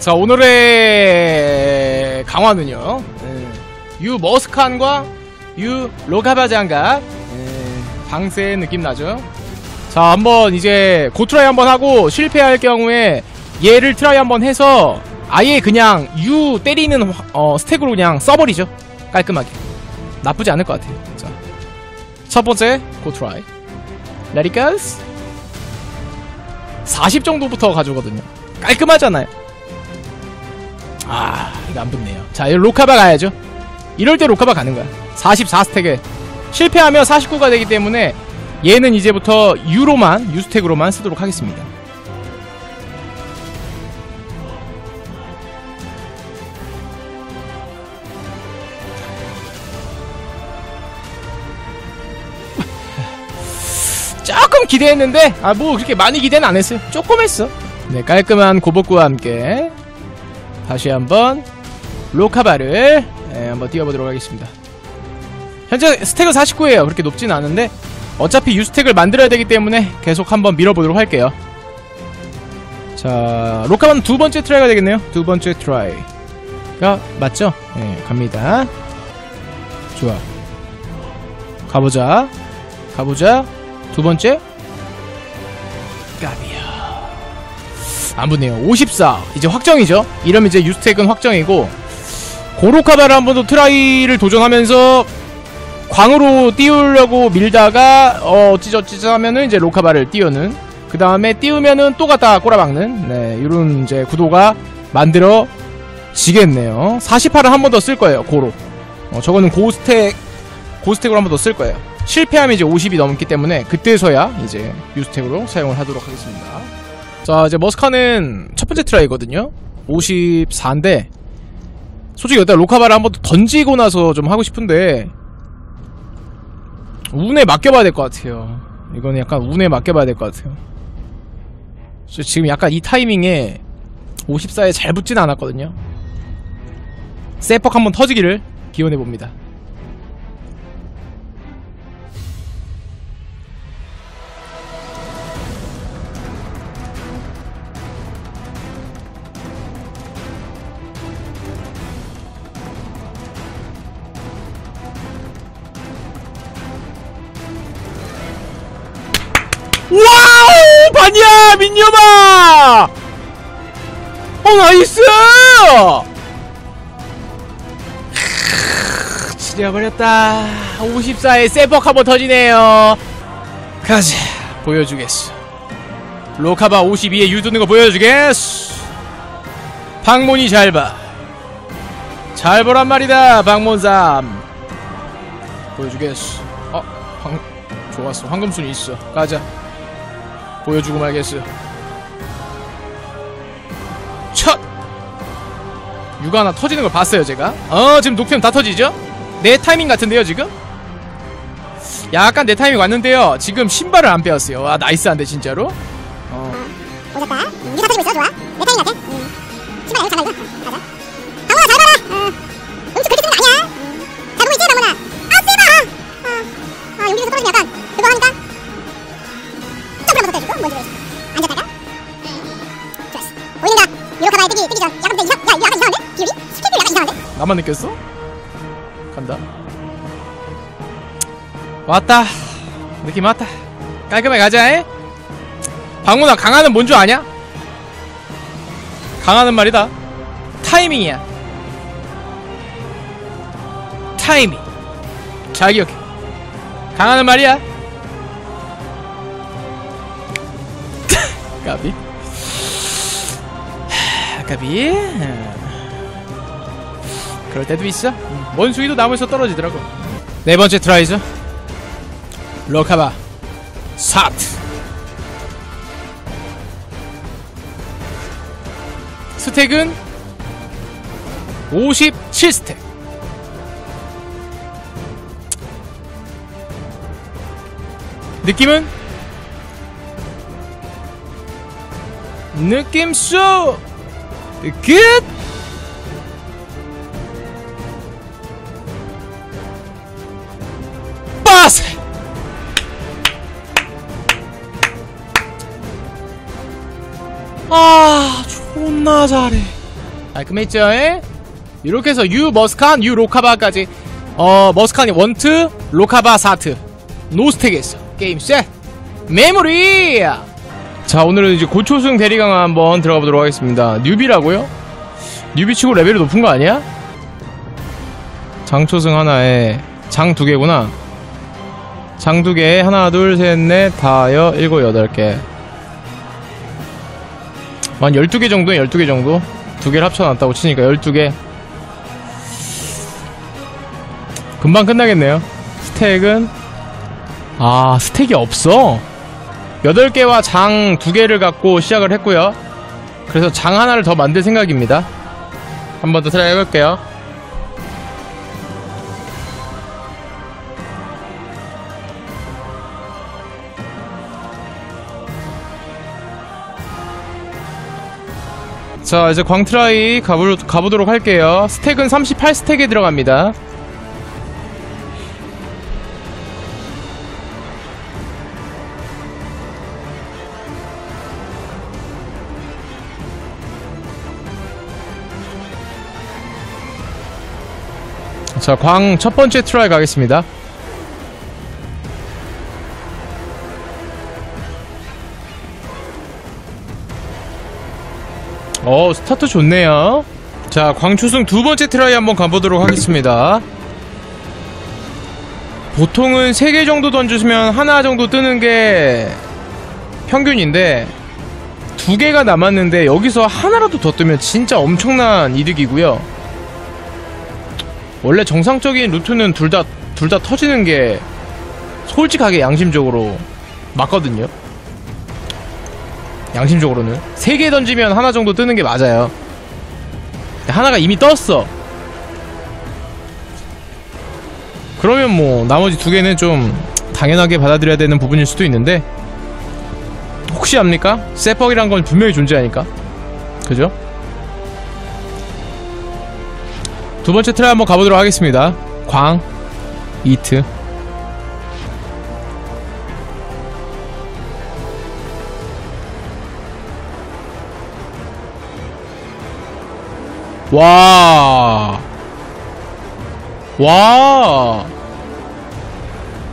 자 오늘의 강화는요. 예, 유 머스칸과 유 로카바 장갑 예, 방세 느낌 나죠? 자 한번 이제 고트라이 한번 하고 실패할 경우에 얘를 트라이 한번 해서 아예 그냥 유 때리는 화- 어, 스택으로 그냥 써버리죠. 깔끔하게. 나쁘지 않을 것 같아요. 자, 첫 번째 고트라이. Goes 40 정도부터 가져거든요. 깔끔하잖아요 아 이거 안 붙네요. 자 이거 로카바 가야죠. 이럴 때 로카바 가는 거야. 44스택에. 실패하면 49가 되기 때문에 얘는 이제부터 유로만 유스택으로만 쓰도록 하겠습니다. 조금 기대했는데 아 뭐 그렇게 많이 기대는 안 했어요. 조금 했어. 네 깔끔한 고복구와 함께 다시 한번 로카바를 네, 한번 띄워보도록 하겠습니다. 현재 스택은 49예요. 그렇게 높진 않은데 어차피 유스택을 만들어야 되기 때문에 계속 한번 밀어보도록 할게요. 자 로카바는 두 번째 트라이가 되겠네요. 두 번째 트라이가 맞죠? 네 갑니다. 좋아. 가보자. 가보자. 두 번째 안 붙네요. 54 이제 확정이죠. 이러면 이제 유스택은 확정이고 고로카바를 한 번 더 트라이를 도전하면서 광으로 띄우려고 밀다가 어 어찌저찌 하면은 이제 로카바를 띄우는. 그 다음에 띄우면은 또 갖다 꼬라박는. 네 이런 이제 구도가 만들어 지겠네요. 48을 한 번 더 쓸 거예요 고로. 어, 저거는 고스택 고스택으로 한 번 더 쓸 거예요. 실패하면 이제 50이 넘기 때문에 그때서야 이제 유스택으로 사용을 하도록 하겠습니다 자 이제 머스카는 첫 번째 트라이거든요. 54인데 솔직히 여기다 로카바를 한번더 던지고 나서 좀 하고 싶은데 운에 맡겨봐야 될 것 같아요. 이거는 약간 운에 맡겨봐야 될 것 같아요. 저 지금 약간 이 타이밍에 54에 잘 붙진 않았거든요. 세퍽 한번 터지기를 기원해봅니다 반야! 민념아! 어, 나이스! 지려버렸다. 54에 세퍽 한번 터지네요. 가자. 보여주겠어. 로카바 52에 유도는 거 보여주겠어. 방문이 잘 봐. 잘 보란 말이다, 방문삼. 보여주겠어. 어, 방, 좋았어. 황금순이 있어. 가자. 보여주고 말겠어. 첫! 육아 하나 터지는 걸 봤어요, 제가. 어, 지금 녹템 다 터지죠? 내 타이밍 같은데요, 지금? 약간 내 타이밍 왔는데요. 지금 신발을 안 빼었어요. 와, 나이스한데, 진짜로? 어. 오졌다. 음, 터지고 있어, 좋아. 내 타이밍 같아. 음. 신발 잘 봐라. 어. 음식 그렇게 쓰는 거 아니야. 음. 잘 보고 있지, 강훈아. 아, 세봐. 어. 아, 용기에서 떨어지면 약간 뜨기 전. 약간 근데 이상, 야, 약간 이상한데? 비율이? 스케줄 약간 이상한데? 나만 느꼈어? 간다. 왔다. 느낌 왔다. 깔끔하게 가자, 에? 방문아, 강하는 뭔 줄 아냐? 강하는 말이다. 타이밍이야. 타이밍. 잘 기억해. 강하는 말이야. 까비. 하, 까비. 그럴 때도 있어. 음, 원숭이도 나무에서 떨어지더라고. 네 번째 트라이죠. 로카바 사트. 스택은 57스택. 느낌은 느낌 쏘 굿! 빠세! 아, 존나 잘해. 깔끔했죠? 에? 이렇게 해서 유 머스칸, 유 로카바까지 어 머스칸이 원트, 로카바 사트 노스택에서 게임 셋 메모리 자 오늘은 이제 고초승 대리강 한번 들어가 보도록 하겠습니다. 뉴비라고요? 뉴비 치고 레벨이 높은 거 아니야? 장초승 하나에 장 두 개구나. 장 두 개에 하나 둘셋넷 다여 일곱 여덟 개한 12개 정도 12개 정도? 두 개를 합쳐놨다고 치니까 12개. 금방 끝나겠네요. 스택은? 아 스택이 없어 8개와 장 2개를 갖고 시작을 했고요. 그래서 장 하나를 더 만들 생각입니다. 한 번 더 트라이 해볼게요. 자 이제 광트라이 가보, 가보도록 할게요. 스택은 38스택에 들어갑니다 자, 광 첫 번째 트라이 가겠습니다. 어, 스타트 좋네요. 자, 광초승 두 번째 트라이 한번 가보도록 하겠습니다. 보통은 3개 정도 던지시면 하나 정도 뜨는 게 평균인데, 두 개가 남았는데 여기서 하나라도 더 뜨면 진짜 엄청난 이득이고요. 원래 정상적인 루트는 둘 다 둘 다 터지는 게 솔직하게 양심적으로 맞거든요. 양심적으로는 세 개 던지면 하나 정도 뜨는 게 맞아요. 하나가 이미 떴어. 그러면 뭐 나머지 두 개는 좀 당연하게 받아들여야 되는 부분일 수도 있는데 혹시 압니까? 세뻑이란 건 분명히 존재하니까. 그죠? 두 번째 트라이 한번 가보도록 하겠습니다. 광, 이트. 와. 와.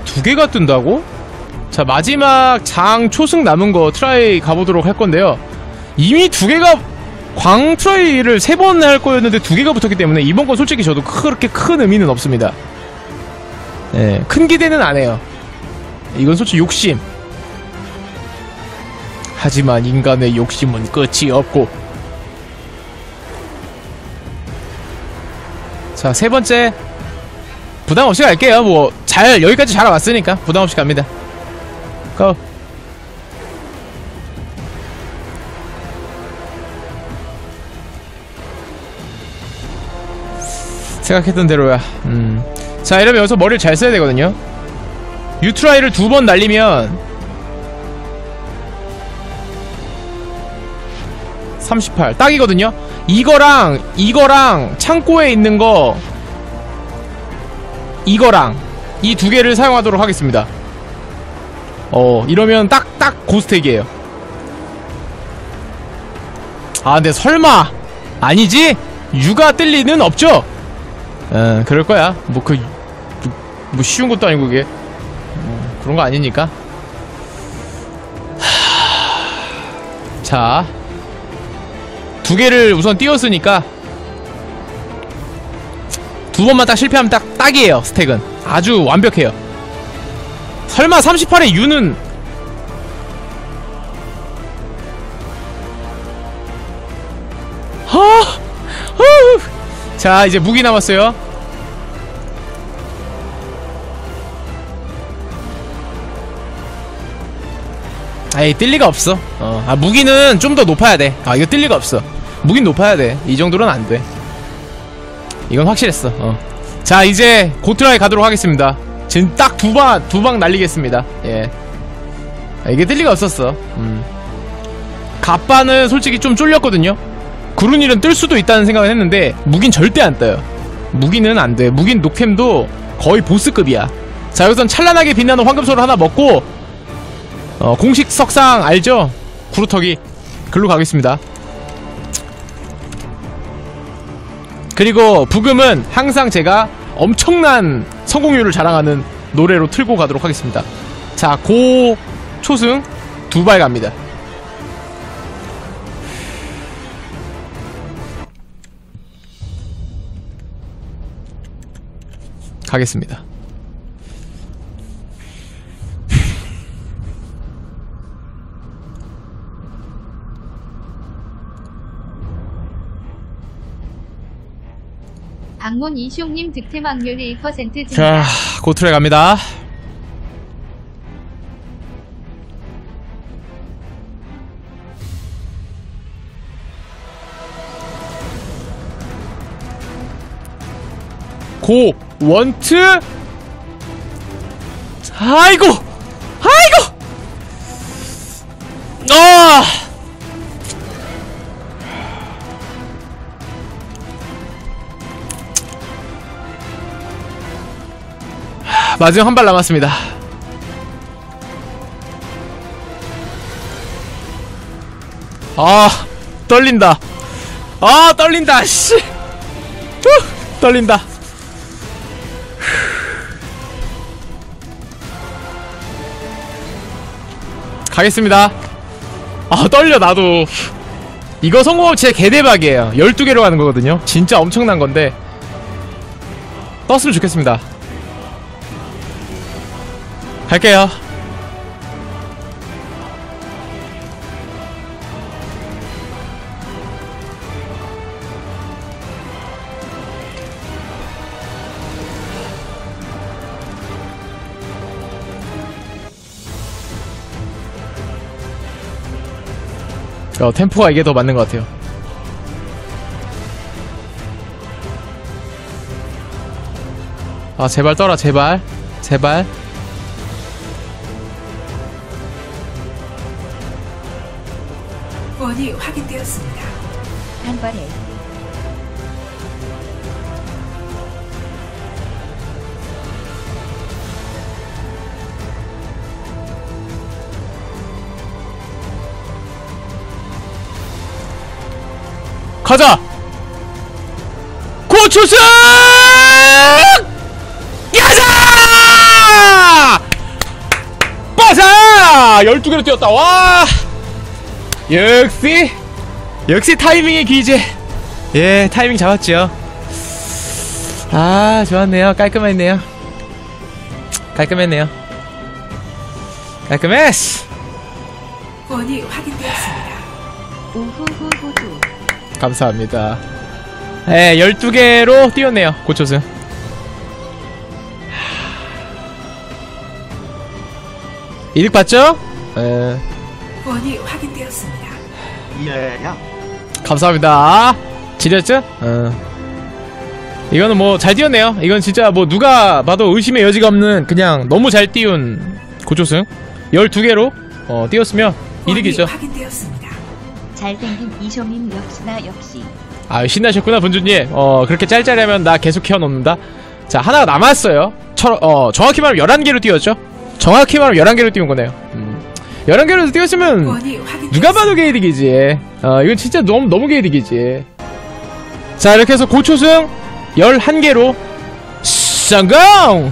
두 개가 뜬다고? 자, 마지막 장 초승 남은 거 트라이 가보도록 할 건데요. 이미 두 개가 광 트라이를 세 번 할 거였는데 두 개가 붙었기 때문에 이번 건 솔직히 저도 그렇게 큰 의미는 없습니다. 예, 큰 기대는 안 해요. 이건 솔직히 욕심. 하지만 인간의 욕심은 끝이 없고. 자, 세 번째. 부담 없이 갈게요. 뭐, 잘, 여기까지 잘 왔으니까. 부담 없이 갑니다. 고. 생각했던 대로야. 음. 자, 이러면 여기서 머리를 잘 써야 되거든요. 유트라이를 두 번 날리면 38 딱이거든요. 이거랑 이거랑 창고에 있는 거 이거랑 이 두 개를 사용하도록 하겠습니다. 어, 이러면 딱 딱 고스택이에요. 아, 근데 설마 아니지? 유가 뜰 리는 없죠? 어, 그럴 거야. 뭐, 그, 뭐, 쉬운 것도 아니고, 그게. 어, 그런 거 아니니까. 하... 자. 두 개를 우선 띄웠으니까. 두 번만 딱 실패하면 딱, 딱이에요, 스택은. 아주 완벽해요. 설마 38의 U는. 자 이제 무기 남았어요. 아이 뜰 리가 없어. 어. 아 무기는 좀 더 높아야 돼아 이거 뜰 리가 없어. 무기는 높아야 돼이 정도는 안 돼. 이건 확실했어. 어. 자 이제 고트라이 가도록 하겠습니다. 지금 딱 두 방 두 방 날리겠습니다. 예. 아, 이게 뜰 리가 없었어. 음. 갑바는 솔직히 좀 쫄렸거든요 구run일은 뜰 수도 있다는 생각을 했는데 무긴 절대 안 떠요 무기는 안돼 무긴 녹템도 거의 보스급이야 자 여기선 찬란하게 빛나는 황금소를 하나 먹고 어, 공식 석상 알죠? 구루터기 글로 가겠습니다 그리고 부금은 항상 제가 엄청난 성공률을 자랑하는 노래로 틀고 가도록 하겠습니다. 자, 고 초승 두 발 갑니다. 가겠습니다. 방문 이숑님 득템 확률 1% 증가. 자, 고트레 갑니다. 고 원트 아이고 아이고 아 마지막 한 발 남았습니다. 아, 떨린다. 아, 떨린다, 씨. 후, 떨린다. 가겠습니다. 아, 떨려, 나도. 이거 성공하면 진짜 개대박이에요. 12개로 가는 거거든요. 진짜 엄청난 건데. 떴으면 좋겠습니다. 갈게요. 어, 템포가 이게 더 맞는 것 같아요. 아, 제발 떠라, 제발. 제발. 후원이 확인되었습니다. 단발에 가자! 고추승! 가자! 빠사! 12개로 뛰었다, 와! 역시, 역시 타이밍의 기재. 예, 타이밍 잡았죠. 아, 좋았네요. 깔끔했네요. 깔끔했네요. 깔끔했어! 후원이 확인되었습니다. 우후후후후. 감사합니다. 네, 12개로 띄웠네요. 고초승. 이득 봤죠? 네, 후원이 확인되었습니다. 감사합니다. 지렸죠? 어. 이거는 뭐잘 띄웠네요. 이건 진짜 뭐 누가 봐도 의심의 여지가 없는 그냥 너무 잘 띄운 고초승. 12개로 어, 후원이 이득이죠. 확인되었습니다. 잘생긴 이숑님 역시나 역시. 아 신나셨구나 분주님. 어 그렇게 짤짤하면 나 계속 키워놓는다? 자 하나가 남았어요. 철, 어 정확히 말하면 11개로 띄웠죠? 정확히 말하면 11개로 띄운 거네요. 음. 11개로 띄웠으면 후원이 확인되었습니다. 누가 봐도 게이득이지. 어 이건 진짜 너무 너무 게이득이지. 자 이렇게 해서 고초승 11개로 성공